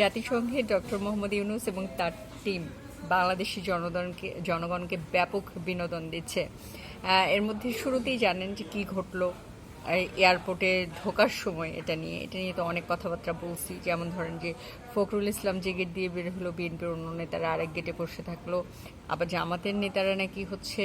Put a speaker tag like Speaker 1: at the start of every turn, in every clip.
Speaker 1: জাতিসংঘে ডক্টর মোহাম্মদ ইউনুস এবং তার টিম বাংলাদেশি জনগণকে জনগণকে ব্যাপক বিনোদন দিচ্ছে। এর মধ্যে শুরুতেই জানেন যে কী ঘটলো এয়ারপোর্টে ঢোকার সময় এটা নিয়ে। এটা নিয়ে তো অনেক কথাবার্তা বলছি। যেমন ধরেন যে ফখরুল ইসলাম যে গেট দিয়ে বের হলো বিএনপির অন্য নেতারা আরেক গেটে বসে থাকল। আবার জামাতের নেতারা নাকি হচ্ছে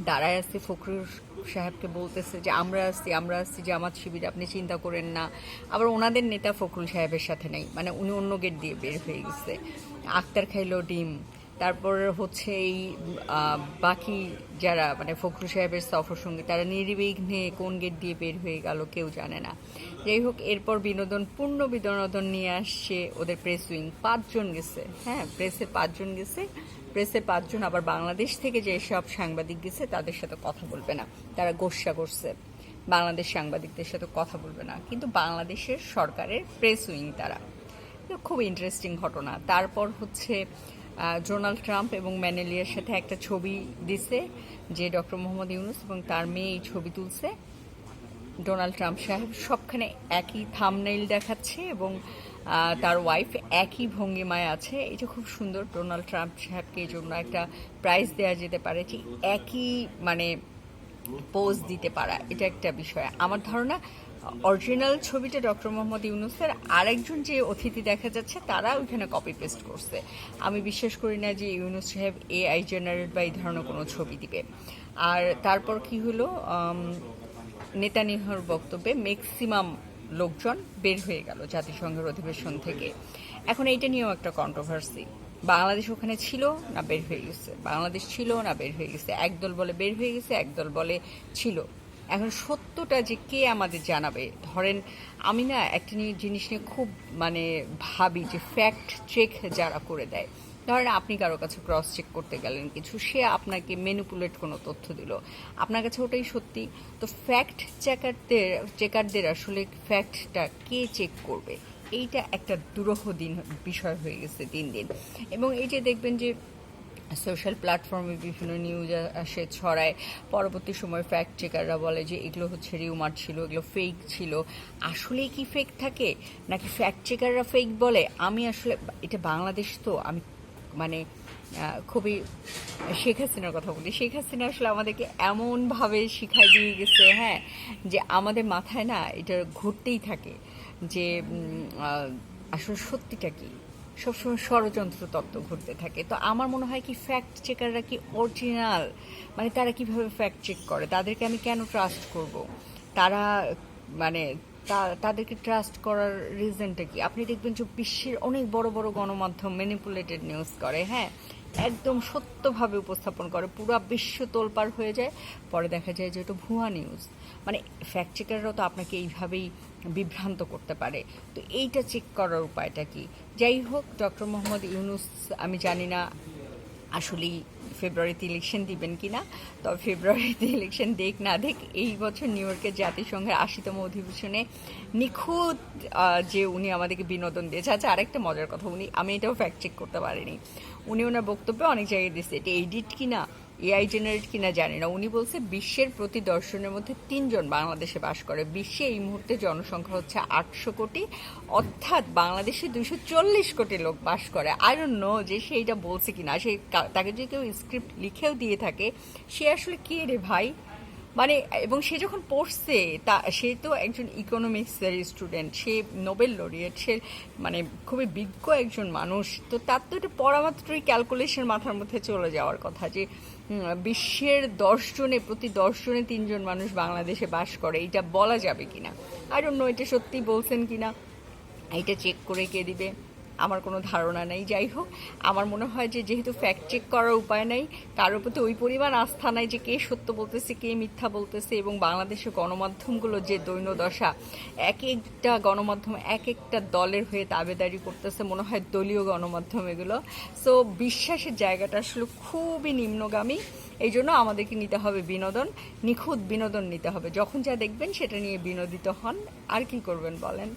Speaker 1: দাঁড়ায় আসছে ফখরুর সাহেবকে বলতেছে যে, আমরা আসছি আমরা আসছি যে আমার শিবির, আপনি চিন্তা করেন না। আবার ওনাদের নেতা ফখরুল সাহেবের সাথে নেই। মানে উনি অন্য গেট দিয়ে বের হয়ে গেছে। আক্তার খাইল ডিম। তারপর হচ্ছে এই বাকি যারা মানে ফখরু সাহেবের সফর সঙ্গী, তারা নির্বিঘ্নে কোন গেট দিয়ে বের হয়ে গেল কেউ জানে না। যাই হোক, এরপর বিনোদন, পূর্ণ বিনোদন নিয়ে আসছে ওদের প্রেস উইং পাঁচজন গেছে হ্যাঁ প্রেসে পাঁচজন গেছে। প্রেসে পাঁচজন আবার বাংলাদেশ থেকে যে সব সাংবাদিক গেছে, তাদের সাথে কথা বলবে না। তারা গোসা করছে। বাংলাদেশ সাংবাদিকদের সাথে কথা বলবে না। কিন্তু বাংলাদেশের সরকারের প্রেস উইং তারা। খুব ইন্টারেস্টিং ঘটনা। তারপর হচ্ছে ডোনাল্ড ট্রাম্প এবং ম্যানেলিয়ার সাথে একটা ছবি দিছে যে ডক্টর মোহাম্মদ ইউনুস এবং তার মেয়ে এই ছবি তুলছে। ডোনাল্ড ট্রাম্প সাহেব সবখানে একই থামনেইল দেখাচ্ছে এবং তার ওয়াইফ একই ভঙ্গিমায় আছে। এটা খুব সুন্দর ডোনাল্ড ট্রাম্প সাহেবকে এই জন্য একটা প্রাইজ দেওয়া যেতে পারে যে একই মানে পোজ দিতে পারা। এটা একটা বিষয়। আমার ধারণা অরিজিনাল ছবিটা ডক্টর মোহাম্মদ ইউনুসের আরেকজন যে অতিথি দেখা যাচ্ছে তারা ওইখানে কপি পেস্ট করছে। আমি বিশ্বাস করি না যে ইউনুস সাহেব এ আই জেনারেট বা এই ধরনের কোনো ছবি দিবে। আর তারপর কি হলো? আম, নেতানিয়াহুর বক্তব্যে ম্যাক্সিমাম লোকজন বের হয়ে গেল জাতিসংঘের অধিবেশন থেকে। এখন এইটা নিয়েও একটা কন্ট্রোভার্সি বাংলাদেশ ওখানে ছিল না বের হয়ে গেছে। বাংলাদেশ ছিল না বের হয়ে গেছে। একদল বলে বের হয়ে গেছে একদল বলে ছিল। এখন সত্যটা যে কে আমাদের জানাবে? ধরেন, আমি না একটা নিয়ে জিনিস নিয়ে খুব মানে ভাবি যে ফ্যাক্ট চেক যারা করে দেয়। ধরেন, আপনি কারও কাছে ক্রস চেক করতে গেলেন কিছু, সে আপনাকে মেনুপুলেট কোনো তথ্য দিল। আপনার কাছে ওটাই সত্যি? তো ফ্যাক্ট চেকারদের চেকারদের আসলে ফ্যাক্টটা কে চেক করবে? এইটা একটা দুরহ দিন, বিষয় হয়ে গেছে দিন দিন। এবং এই যে দেখবেন যে সোশ্যাল প্ল্যাটফর্মে বিভিন্ন নিউজ আসে, ছড়ায়। পরবর্তী সময় ফ্যাক্ট চেকাররা বলে যে, এগুলো হচ্ছে রিউমার ছিল, এগুলো ফেক ছিল। আসলেই কি ফেক থাকে? নাকি ফ্যাক্ট চেকাররা ফেক বলে? আমি আসলে, এটা বাংলাদেশ তো, আমি মানে খুবই শেখ হাসিনার কথা বলি। শেখ হাসিনা আসলে আমাদেরকে এমনভাবে শিখাই দিয়ে গেছে হ্যাঁ যে আমাদের মাথায় না, এটা ঘুরতেই থাকে যে আসলে সত্যিটা কি? সবসময় ষড়যন্ত্র তত্ত্ব ঘুরতে থাকে। তো আমার মনে হয় কি ফ্যাক্ট চেকাররা কি অরিজিনাল মানে তারা কীভাবে ফ্যাক্ট চেক করে? তাদেরকে আমি কেন ট্রাস্ট করব? তারা মানে তাদেরকে ট্রাস্ট করার রিজনটা কি? আপনি দেখবেন যে বিশ্বের অনেক বড় বড় গণমাধ্যম ম্যানিপুলেটেড নিউজ করে হ্যাঁ? একদম সত্যভাবে উপস্থাপন করে। পুরো বিশ্ব তোলপার হয়ে যায়। পরে দেখা যায় যে এটা ভুয়া নিউজ মানে ফ্যাক্ট চেকাররাও তো আপনাকে এইভাবেই বিভ্রান্ত করতে পারে। তো এইটা চেক করার উপায়টা কি? যাই হোক ডক্টর মোহাম্মদ ইউনুস, আমি জানি না আসলেই ফেব্রুয়ারিতে ইলেকশন দিবেন কি না তবে ফেব্রুয়ারিতে ইলেকশন দেখ না দেখ, এই বছর নিউ ইয়র্কের জাতিসংঘের আশিতম অধিবেশনে নিখুঁত যে উনি আমাদেরকে বিনোদন দিয়েছে। আচ্ছা আরেকটা মজার কথা, উনি, আমি এটাও ফ্যাক্ট চেক করতে পারিনি। উনি ওনার বক্তব্যে অনেক জায়গায় দিয়েছে, এটা এডিট কিনা? এআই জেনারেট কিনা জানি না। উনি বলছে বিশ্বের প্রতি দর্শনের মধ্যে তিনজন বাংলাদেশে বাস করে। বিশ্বে এই মুহূর্তে জনসংখ্যা হচ্ছে আটশো কোটি। অর্থাৎ বাংলাদেশে দুশো চল্লিশ কোটি লোক বাস করে। আই ডোন্ট নো যে সেইটা বলছে কিনা। সে তাকে যদি কেউ স্ক্রিপ্ট লিখেও দিয়ে থাকে, সে আসলে কে রে ভাই? মানে এবং সে যখন পড়ছে, তা, সে তো একজন ইকোনমিক্সের স্টুডেন্ট সে নোবেল লরিয়েট সে মানে খুবই বিজ্ঞ একজন মানুষ, তো তার তো এটা পড়া মাত্রই ক্যালকুলেশন মাথার মধ্যে চলে যাওয়ার কথা যে বিশ্বের দশজনে প্রতি দশজনে তিনজন মানুষ বাংলাদেশে বাস করে, এটা বলা যাবে কিনা? আর অন্য এটা সত্যি বলছেন কিনা? এইটা চেক করে কে দিবে? আমার কোনো ধারণা নেই, যাই হোক। আমার মনে হয় যে যেহেতু ফ্যাক্ট চেক করার উপায় নেই কারোর প্রতি ওই পরিমাণ আস্থা নাই যে কে সত্য বলতেছে, কে মিথ্যা বলতেছে এবং বাংলাদেশের গণমাধ্যমগুলো যে দৈন্যদশা, এক একটা গণমাধ্যম, এক একটা দলের হয়ে দাবেদারি করতেছে, মনে হয় দলীয় গণমাধ্যম এগুলো। সো বিশ্বাসের জায়গাটা আসলে খুবই নিম্নগামী। এই জন্য আমাদেরকে নিতে হবে বিনোদন, নিখুঁত বিনোদন নিতে হবে। যখন যা দেখবেন, সেটা নিয়ে বিনোদিত হন। আর কি করবেন বলেন?